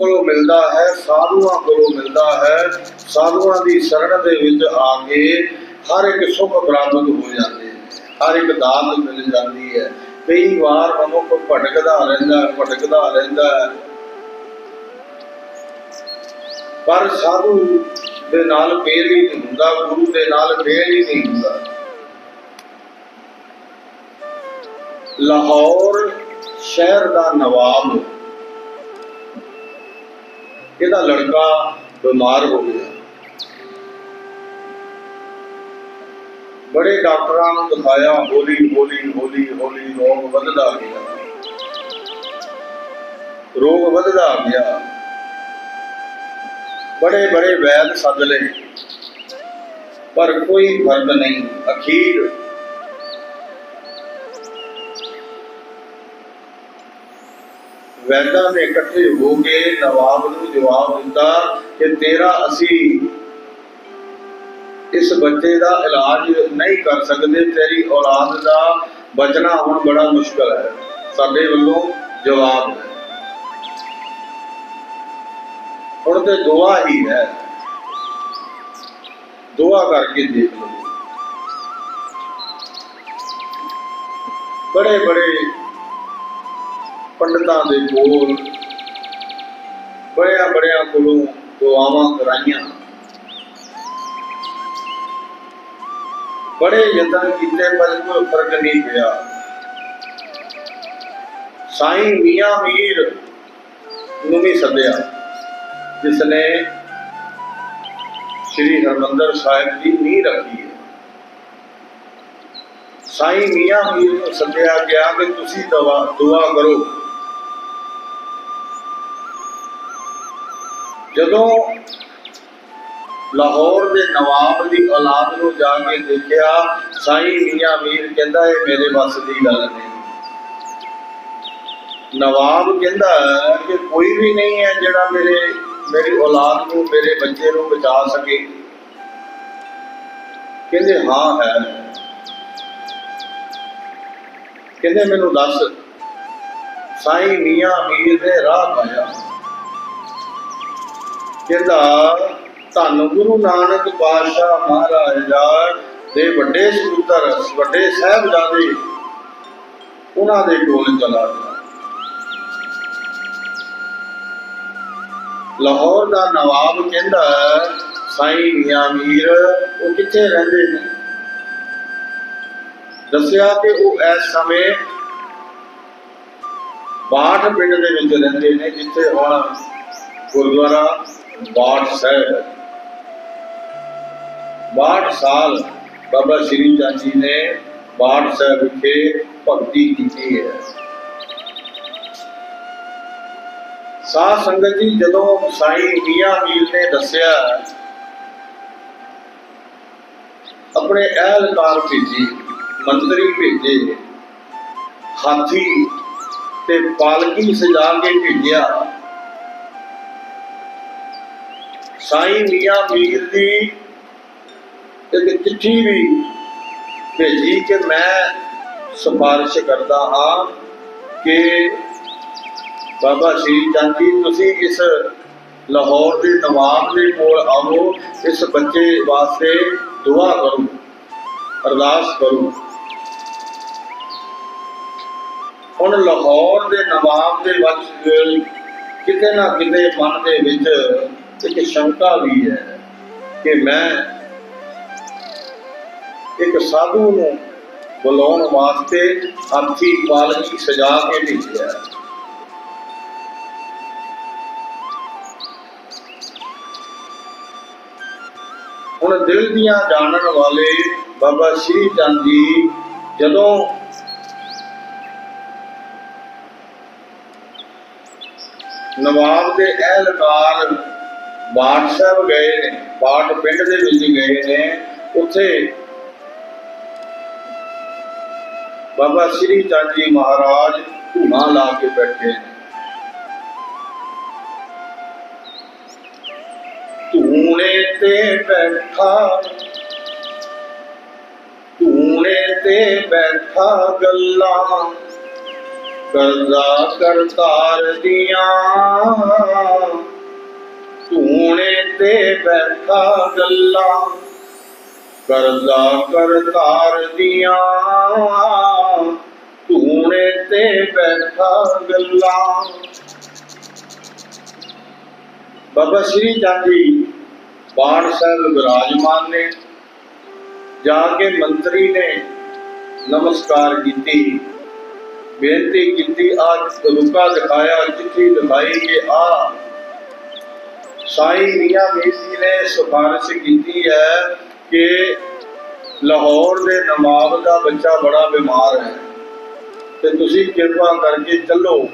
ਕੋਲੋਂ ਮਿਲਦਾ ਹੈ ਸਾਧੂਆਂ ਕੋਲੋਂ ਮਿਲਦਾ ਹੈ ਸਾਧੂਆਂ ਦੀ ਸ਼ਰਨ ਦੇ ਵਿੱਚ ਆ ਕੇ ਹਰ ਇੱਕ ਸੁੱਖ ਪ੍ਰਾਪਤ ਹੋ ਜਾਂਦੇ ਹਰ ਇੱਕ ਦਾਤ ਮਿਲ ਜਾਂਦੀ ਹੈ। ਕਈ ਵਾਰ ਮਨੁੱਖ ਭਟਕਦਾ ਰਹਿੰਦਾ ਹੈ, ਭਟਕਦਾ ਰਹਿੰਦਾ ਹੈ। ਪਰ ਸਾਧੂ ਦੇ ਨਾਲ ਮੇਲ ਹੀ ਨਹੀਂ ਹੁੰਦਾ ਗੁਰੂ ਦੇ ਨਾਲ ਮੇਲ ਹੀ ਨਹੀਂ ਹੁੰਦਾ। ਲਾਹੌਰ ਸ਼ਹਿਰ ਦਾ ਨਵਾਬ ਇਹਦਾ ਲੜਕਾ ਬਿਮਾਰ ਹੋ ਗਿਆ। ਬੜੇ ਡਾਕਟਰਾਂ ਨੂੰ ਦਿਖਾਇਆ, ਹੌਲੀ ਹੌਲੀ ਹੌਲੀ ਹੌਲੀ ਰੋਗ ਵੱਧਦਾ ਗਿਆ। ਰੋਗ ਵੱਧਦਾ ਗਿਆ। ਬੜੇ ਬੜੇ ਵੈਦ ਸੱਦ ਲਏ। ਪਰ ਕੋਈ ਫ਼ਰਕ ਨਹੀਂ, ਅਖੀਰ ਵੈਦਾਂ ਨੇ ਇਕੱਠੇ ਹੋ ਕੇ ਨਵਾਬ ਨੂੰ ਜਵਾਬ ਦਿੱਤਾ ਕਿ ਤੇਰਾ ਅਸੀਂ ਇਸ ਬੱਚੇ ਦਾ ਇਲਾਜ ਨਹੀਂ ਕਰ ਸਕਦੇ, ਤੇਰੀ ਔਲਾਦ ਦਾ ਬਚਣਾ ਹੁਣ ਬੜਾ ਮੁਸ਼ਕਲ ਹੈ। ਸਾਡੇ ਵੱਲੋਂ ਜਵਾਬ ਹੁਣ ਤੇ ਦੁਆ ਹੀ ਹੈ। ਦੁਆ ਕਰਕੇ ਦੇਖ ਲਓ। ਬੜੇ ਬੜੇ ਪੰਡਤਾਂ ਦੇ ਕੋਲ ਬੜਿਆਂ ਬੜਿਆਂ ਕੋਲੋਂ ਦੁਆਵਾਂ ਕਰਾਈਆਂ। ਬੜੇ ਯਤਨ ਕੀਤੇ, ਪਰ ਕੋਈ ਫ਼ਰਕ ਨਹੀਂ ਪਿਆ। ਸਾਈਂ ਮੀਆਂ ਮੀਰ ਨੂੰ ਵੀ ਸੱਦਿਆ, ਜਿਸ ਨੇ ਸ੍ਰੀ ਹਰਮੰਦਰ ਸਾਹਿਬ ਦੀ ਨੀਂਹ ਰੱਖੀ ਹੈ। ਸਾਈਂ ਮੀਆਂ ਮੀਰ ਨੂੰ ਸੱਦਿਆ ਗਿਆ ਕਿ ਤੁਸੀਂ ਦਵਾ ਦੁਆ ਕਰੋ। ਜਦੋਂ ਲਾਹੌਰ ਦੇ ਨਵਾਬ ਦੀ ਔਲਾਦ ਨੂੰ ਜਾ ਕੇ ਦੇਖਿਆ, ਸਾਈਂ ਮੀਆਂ ਮੀਰ ਕਹਿੰਦਾ, ਇਹ ਮੇਰੇ ਵੱਸ ਦੀ ਗੱਲ ਨਹੀਂ। ਨਵਾਬ ਕਹਿੰਦਾ ਕਿ ਕੋਈ ਵੀ ਨਹੀਂ ਹੈ ਜਿਹੜਾ ਮੇਰੇ, ਮੇਰੀ ਔਲਾਦ ਨੂੰ, ਮੇਰੇ ਬੱਚੇ ਨੂੰ ਬਚਾ ਸਕੇ। ਕਹਿੰਦੇ, ਹਾਂ, ਹੈ। ਕਹਿੰਦੇ, ਮੈਨੂੰ ਦੱਸ, ਸਾਈਂ ਮੀਆਂ ਮੀਰ ਨੇ ਰਾਹ ਪਾਇਆ। ਕਹਿੰਦਾ ਧੰਨ ਗੁਰੂ ਨਾਨਕ ਪਾਤਸ਼ਾਹ ਮਹਾਰਾਜ ਦੇ ਵੱਡੇ ਸਪੁੱਤਰ ਵੱਡੇ ਸਾਹਿਬਜ਼ਾਦੇ ਉਹਨਾਂ ਦੇ ਕੋਲ ਚਲਾ ਗਿਆ। ਲਾਹੌਰ ਦਾ ਨਵਾਬ ਕਹਿੰਦਾ, ਸਾਈਂ ਮੀਆਂ ਮੀਰ, ਉਹ ਕਿੱਥੇ ਰਹਿੰਦੇ ਨੇ? ਦੱਸਿਆ ਕਿ ਉਹ ਇਸ ਸਮੇਂ ਬਾਠ ਪਿੰਡ ਦੇ ਵਿੱਚ ਰਹਿੰਦੇ ਨੇ, ਜਿੱਥੇ ਹੁਣ ਗੁਰਦੁਆਰਾ ਬਾਠ ਸਾਹਿਬ ਹੈ ਬਾਠ ਸਾਲ ਬਾਬਾ ਸ਼੍ਰੀ ਚੰਦ ਜੀ ਨੇ ਬਾਠ ਸਾਹਿਬ ਵਿਖੇ ਭਗਤੀ ਕੀਤੀ ਹੈ ਸਾਧ ਸੰਗਤ ਜੀ ਜਦੋਂ ਸਾਈਂ ਮੀਆਂ ਮੀਰ ਨੇ ਦੱਸਿਆ ਆਪਣੇ ਅਹਿਲਕਾਰ ਭੇਜੀ ਮੰਤਰੀ ਭੇਜੇ ਹਾਥੀ ਤੇ ਪਾਲਕੀ ਸਜਾ ਕੇ ਭੇਜਿਆ ਸਾਈਂ ਮੀਆਂ ਮੀਰ ਦੀ ਇੱਕ ਚਿੱਠੀ ਵੀ ਭੇਜੀ ਕਿ ਮੈਂ ਸਿਫਾਰਿਸ਼ ਕਰਦਾ ਹਾਂ ਕਿ ਬਾਬਾ ਸ਼੍ਰੀ ਚੰਦ ਜੀ, ਤੁਸੀਂ ਇਸ ਲਾਹੌਰ ਦੇ ਨਵਾਬ ਦੇ ਕੋਲ ਆਓ ਇਸ ਬੱਚੇ ਵਾਸਤੇ ਦੁਆ ਕਰੋ, ਅਰਦਾਸ ਕਰੋ। ਹੁਣ ਲਾਹੌਰ ਦੇ ਨਵਾਬ ਦੇ ਵਿੱਚ ਕਿਤੇ ਨਾ ਕਿਤੇ ਮਨ ਦੇ ਵਿੱਚ ਇੱਕ ਸ਼ੰਕਾ ਵੀ ਹੈ ਕਿ ਮੈਂ ਇੱਕ ਸਾਧੂ ਨੂੰ ਬੁਲਾਉਣ ਵਾਸਤੇ ਹਾਥੀ ਪਾਲਕੀ ਸਜਾ ਕੇ ਭੇਜਿਆ ਹੁਣ ਦਿਲ ਦੀਆਂ ਜਾਣਨ ਵਾਲੇ ਬਾਬਾ ਸ਼੍ਰੀ ਚੰਦ ਜੀ ਜਦੋਂ ਨਵਾਬ ਦੇ ਅਹਿਲਕਾਰ ਬਾਠ ਸਾਹਿਬ ਗਏ ਨੇ, ਬਾਠ ਪਿੰਡ ਦੇ ਵਿੱਚ ਗਏ ਨੇ, ਉੱਥੇ ਬਾਬਾ ਸ਼੍ਰੀ ਚੰਦ ਜੀ ਮਹਾਰਾਜ ਧੂਣਾ ਲਾ ਕੇ ਬੈਠੇ ਨੇ। ਧੂਣੇ ਤੇ ਬੈਠਾ, ਧੂਣੇ ਤੇ ਬੈਠਾ ਗੱਲਾਂ ਕਰਦਾ ਕਰਤਾਰ ਦੀਆਂ। ਤੇ ਬੈਠਾ ਗੱਲਾਂ ਕਰਦਾ ਕਰਤਾਰ ਦੀਆਂ ਧੂਣੇ ਤੇ ਬੈਠਾ ਗੱਲਾਂ ਬਾਬਾ ਸ਼੍ਰੀ ਚੰਦ ਜੀ ਬਾਣ ਸਾਹਿਬ ਵਿਰਾਜਮਾਨ ਨੇ ਜਾ ਕੇ ਮੰਤਰੀ ਨੇ ਨਮਸਕਾਰ ਕੀਤੀ ਬੇਨਤੀ ਕੀਤੀ ਆ ਰੁਕਾ ਦਿਖਾਇਆ ਚਿੱਠੀ ਦਿਖਾਈ ਕਿ ਆ ਸਾਈ ਮੀਆਂ ਮੀਰ ਨੇ ਸਿਫਾਰਿਸ਼ ਕੀਤੀ ਹੈ ਕਿ ਲਾਹੌਰ ਦੇ ਨਵਾਬ ਦਾ ਬੱਚਾ ਬੜਾ ਬਿਮਾਰ ਹੈ। ਤੇ ਤੁਸੀਂ ਕਿਰਪਾ ਕਰਕੇ ਚੱਲੋ।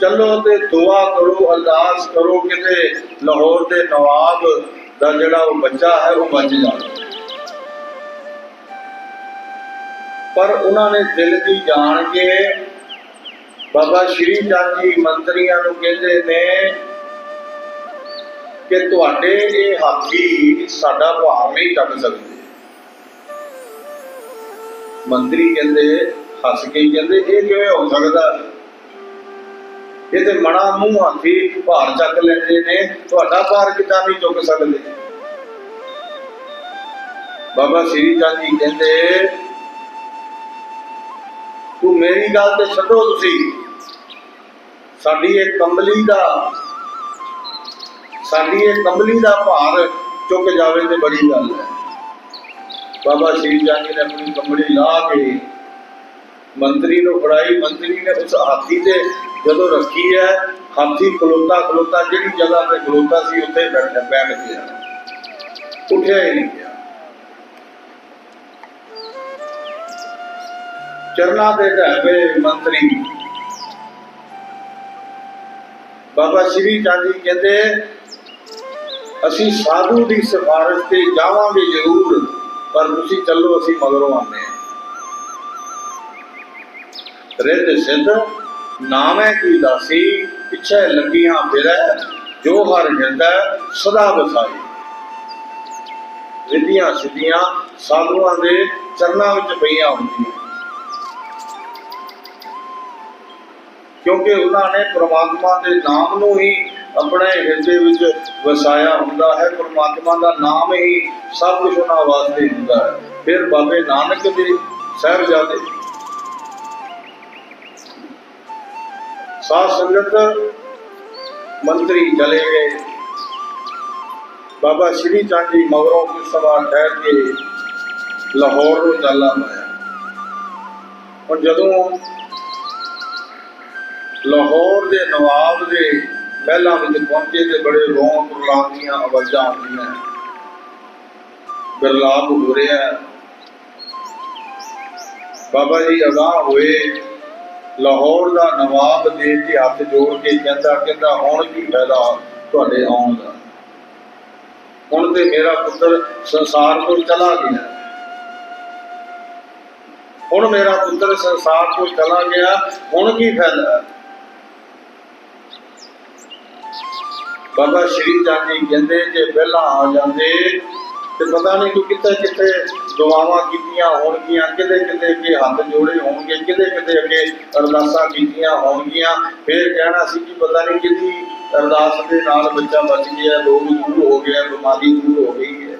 ਚੱਲੋ ਤੇ ਦੁਆ ਕਰੋ, ਅਰਦਾਸ ਕਰੋ ਕਿਤੇ ਲਾਹੌਰ ਦੇ ਨਵਾਬ ਦਾ ਜਿਹੜਾ ਉਹ ਬੱਚਾ ਹੈ, ਉਹ ਬਚ ਜਾਵੇ। ਪਰ ਉਹਨਾਂ ਨੇ ਦਿਲ ਦੀ ਜਾਣ ਕੇ ਬਾਬਾ ਸ਼੍ਰੀ ਚੰਦ ਜੀ ਮੰਤਰੀਆਂ ਨੂੰ ਕਹਿੰਦੇ ਨੇ ਕਿ ਤੁਹਾਡੇ ਇਹ ਹਾਥੀ ਸਾਡਾ ਭਾਰ ਨਹੀਂ ਚੱਕ ਸਕਦੇ। ਮੰਤਰੀ ਕਹਿੰਦੇ, ਹੱਸ ਕੇ ਹੀ ਕਹਿੰਦੇ, ਇਹ ਕਿਵੇਂ ਹੋ ਸਕਦਾ? ਇਹ ਤੇ ਮਣਾ ਮੂੰਹ ਹਾਥੀ ਭਾਰ ਚੱਕ ਲੈਂਦੇ ਨੇ, ਤੁਹਾਡਾ ਭਾਰ ਕਿੱਦਾਂ ਨਹੀਂ ਚੁੱਕ ਸਕਦੇ? ਬਾਬਾ ਸ਼੍ਰੀ ਚੰਦ ਜੀ ਕਹਿੰਦੇ, ਤੂੰ ਮੇਰੀ ਗੱਲ ਤੇ ਛੱਡੋ ਤੁਸੀਂ। ਸਾਡੀ ਇਹ ਕੰਬਲੀ ਦਾ, ਸਾਡੀ ਇਹ ਕੰਬਲੀ ਦਾ ਭਾਰ ਚੁੱਕ ਜਾਵੇ ਤੇ ਬੜੀ ਗੱਲ ਹੈ। ਬਾਬਾ ਸ਼੍ਰੀ ਚੰਦ ਨੇ ਆਪਣੀ ਕੰਬਲੀ ਲਾ ਕੇ ਮੰਤਰੀ ਨੂੰ ਫੜਾਈ। ਮੰਤਰੀ ਨੇ ਉਸ ਹਾਥੀ ਤੇ ਜਦੋਂ ਰੱਖੀ ਹੈ, ਹਾਥੀ ਖਲੋਤਾ ਖਲੋਤਾ, ਜਿਹੜੀ ਜਗ੍ਹਾ ਤੇ ਖਲੋਤਾ ਸੀ, ਉੱਥੇ ਬੈਠ ਬੈਠ ਗਿਆ। ਉੱਠਿਆ ਹੀ ਨਹੀਂ ਗਿਆ। ਚਰਨਾ ਦੇ ਢਾਬੇ ਮੰਤਰੀ। ਬਾਬਾ ਸ਼੍ਰੀ ਚੰਦ ਜੀ ਕਹਿੰਦੇ, ਅਸੀਂ ਸਾਧੂ ਦੀ ਸਿਫਾਰਿਸ਼ ਤੇ ਜਾਵਾਂਗੇ ਜ਼ਰੂਰ, ਪਰ ਤੁਸੀਂ ਚੱਲੋ, ਅਸੀਂ ਮਗਰੋਂ ਆਉਂਦੇ ਹਾਂ। ਰਿੱਧ ਸਿੱਧ, ਨਾਮ ਹੈ ਕੀ ਦਾਸੀ, ਪਿੱਛੇ ਲੱਗੀਆਂ ਫਿਰੈ, ਜੋ ਹਰ ਹਿਰਦੈ, ਸਦਾ ਵਸਾਈ। ਰਿੱਧੀਆਂ ਸਿੱਧੀਆਂ ਸਾਧੂਆਂ ਦੇ ਚਰਨਾਂ ਵਿੱਚ ਪਈਆਂ ਹੁੰਦੀਆਂ। ਕਿਉਂਕਿ ਉਹਨਾਂ ਨੇ ਪ੍ਰਮਾਤਮਾ ਦੇ ਨਾਮ ਨੂੰ ਹੀ ਆਪਣੇ ਹਿਰਦੇ ਵਿੱਚ ਵਸਾਇਆ ਹੁੰਦਾ ਹੈ। ਪ੍ਰਮਾਤਮਾ ਦਾ ਨਾਮ ਹੀ ਸਭ ਕੁਝ ਉਹਨਾਂ ਵਾਸਤੇ ਹੁੰਦਾ ਹੈ। ਫਿਰ ਬਾਬੇ ਨਾਨਕ ਦੇ ਸਾਹਿਬਜ਼ਾਦੇ ਸਾਧ ਸੰਗਤ ਮੰਤਰੀ ਚਲੇ ਗਏ। ਬਾਬਾ ਸ਼੍ਰੀ ਚੰਦ ਜੀ ਮਗਰੋਂ ਕੁਝ ਸਮਾਂ ਠਹਿਰ ਕੇ ਲਾਹੌਰ ਨੂੰ ਚੱਲਾ ਹੋਇਆ ਹੁਣ ਜਦੋਂ ਲਾਹੌਰ ਦੇ ਨਵਾਬ ਦੇ ਮਹਿਲਾਂ ਵਿੱਚ ਪਹੁੰਚੇ ਤੇ ਬੜੇ ਰੋਂ ਕੁਰਲਾਉਂਦੀਆਂ ਆਵਾਜ਼ਾਂ ਆਉਂਦੀਆਂ। ਬਿਰਲਾਪ ਹੋ ਰਿਹਾ ਬਾਬਾ ਜੀ ਅਗਾਹ ਹੋਏ। ਲਾਹੌਰ ਦਾ ਨਵਾਬ ਦੇ ਕੇ ਹੱਥ ਜੋੜ ਕੇ ਕਹਿੰਦਾ ਕਹਿੰਦਾ, ਹੁਣ ਕੀ ਫਾਇਦਾ ਤੁਹਾਡੇ ਆਉਣ ਦਾ? ਹੁਣ ਤੇ ਮੇਰਾ ਪੁੱਤਰ ਸੰਸਾਰ ਤੋਂ ਚਲਾ ਗਿਆ। ਹੁਣ ਮੇਰਾ ਪੁੱਤਰ ਸੰਸਾਰ ਤੋਂ ਚਲਾ ਗਿਆ, ਹੁਣ ਕੀ ਫਾਇਦਾ? ਬਾਬਾ ਸ਼੍ਰੀ ਚੰਦ ਜੀ ਕਹਿੰਦੇ ਜੇ ਪਹਿਲਾਂ ਆ ਜਾਂਦੇ ਤੇ ਪਤਾ ਨਹੀਂ ਕਿ ਕਿੱਥੇ ਕਿੱਥੇ ਦੁਆਵਾਂ ਕੀਤੀਆਂ ਹੋਣਗੀਆਂ, ਕਿਤੇ ਕਿਤੇ ਅੱਗੇ ਹੱਥ ਜੋੜੇ ਹੋਣਗੇ, ਕਿਤੇ ਕਿਤੇ ਅੱਗੇ ਅਰਦਾਸਾਂ ਕੀਤੀਆਂ ਹੋਣਗੀਆਂ। ਫਿਰ ਕਹਿਣਾ ਸੀ ਕਿ ਪਤਾ ਨਹੀਂ ਕਿਹਦੀ ਅਰਦਾਸ ਦੇ ਨਾਲ ਬੱਚਾ ਬਚ ਗਿਆ ਰੋਗ ਦੂਰ ਹੋ ਗਿਆ, ਬਿਮਾਰੀ ਦੂਰ ਹੋ ਗਈ ਹੈ।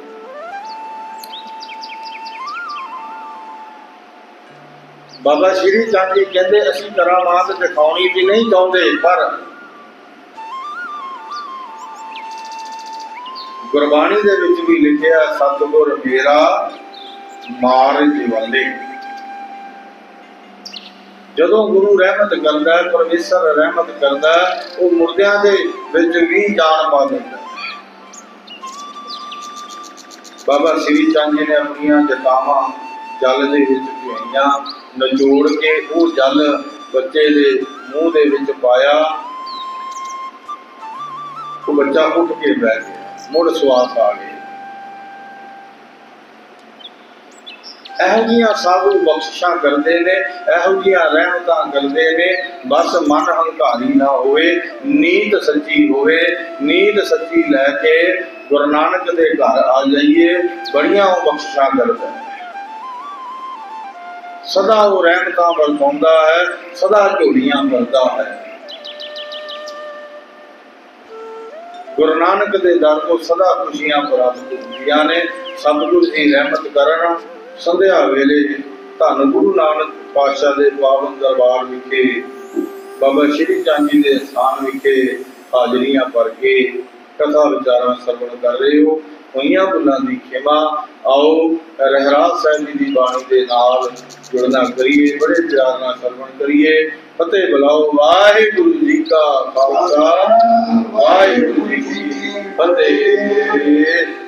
ਬਾਬਾ ਸ਼੍ਰੀ ਚੰਦ ਜੀ ਕਹਿੰਦੇ, ਅਸੀਂ ਕਰਾਮਾਤ ਦਿਖਾਉਣੀ ਵੀ ਨਹੀਂ ਚਾਹੁੰਦੇ, ਪਰ ਗੁਰਬਾਣੀ ਦੇ ਵਿੱਚ ਵੀ ਲਿਖਿਆ ਸਤਿਗੁਰ ਮੇਰਾ ਮਾਰ ਜੀਵੰਦੇ ਜਦੋਂ ਗੁਰੂ ਰਹਿਮਤ ਕਰਦਾ ਹੈ ਪਰਮੇਸ਼ਰ ਰਹਿਮਤ ਕਰਦਾ ਹੈ, ਉਹ ਮੁਰਦਿਆਂ ਦੇ ਵਿੱਚ ਵੀ ਜਾਨ ਪਾ ਦਿੰਦਾ ਬਾਬਾ ਸ੍ਰੀ ਚੰਦ ਜੀ ਨੇ ਆਪਣੀਆਂ ਜਤਾਵਾਂ ਜਲ ਦੇ ਵਿੱਚ ਪਿਆਈਆਂ ਨਚੋੜ ਕੇ ਉਹ ਜਲ ਬੱਚੇ ਦੇ ਮੂੰਹ ਦੇ ਵਿੱਚ ਪਾਇਆ। ਉਹ ਬੱਚਾ ਉੱਠ ਕੇ ਬੈਠ ਗਿਆ। ਮੁੜ ਸਵਾਸ ਆ ਗਈ। ਇਹੋ ਜਿਹੀਆਂ ਸਾਧੂ ਬਖਸ਼ਿਸ਼ਾਂ ਕਰਦੇ ਨੇ, ਇਹੋ ਜਿਹੀਆਂ ਰਹਿਮਤਾਂ ਕਰਦੇ ਨੇ, ਬਸ ਮਨ ਹੰਕਾਰੀ ਨਾ ਹੋਵੇ ਨੀਤ ਸੱਚੀ ਹੋਵੇ ਨੀਤ ਸੱਚੀ ਲੈ ਕੇ ਗੁਰੂ ਨਾਨਕ ਦੇ ਘਰ ਆ ਜਾਈਏ, ਬੜੀਆਂ ਉਹ ਬਖਸ਼ਿਸ਼ਾਂ ਕਰਦਾ ਹੈ ਸਦਾ ਉਹ ਰਹਿਮਤਾਂ ਵਰਤਾਉਂਦਾ ਹੈ, ਸਦਾ ਝੋਲੀਆਂ ਭਰਦਾ ਹੈ। ਗੁਰੂ ਨਾਨਕ ਦੇ ਦਰ ਤੋਂ ਸਦਾ ਖੁਸ਼ੀਆਂ ਪ੍ਰਾਪਤ ਹੁੰਦੀਆਂ ਨੇ। ਸਤਿਗੁਰੂ ਜੀ ਰਹਿਮਤ ਕਰਨ ਸੰਧਿਆ ਵੇਲੇ ਧੰਨ ਗੁਰੂ ਨਾਨਕ ਪਾਤਸ਼ਾਹ ਦੇ ਪਾਵਨ ਦਰਬਾਰ ਵਿਖੇ, ਬਾਬਾ ਸ਼੍ਰੀ ਚੰਦ ਜੀ ਦੇ ਸਥਾਨ ਵਿਖੇ ਹਾਜ਼ਰੀਆਂ ਭਰ ਕੇ ਕਥਾ ਵਿਚਾਰਾਂ ਸਰਵਣ ਕਰ ਰਹੇ ਹੋ। ਹੋਈਆਂ ਭੁੱਲਾਂ ਦੀ ਖਿਮਾ, ਆਓ ਰਹਿਰਾਜ ਸਾਹਿਬ ਜੀ ਦੀ ਬਾਣੀ ਦੇ ਨਾਲ ਜੁੜਨਾ ਕਰੀਏ, ਬੜੇ ਪਿਆਰ ਨਾਲ ਸਰਵਣ ਕਰੀਏ। ਫਤਿਹ ਬੁਲਾਓ, ਵਾਹਿਗੁਰੂ ਜੀ ਕਾ ਖਾਲਸਾ। ਵਾਹਿਗੁਰੂ ਜੀ ਕੀ ਫਤਿਹ।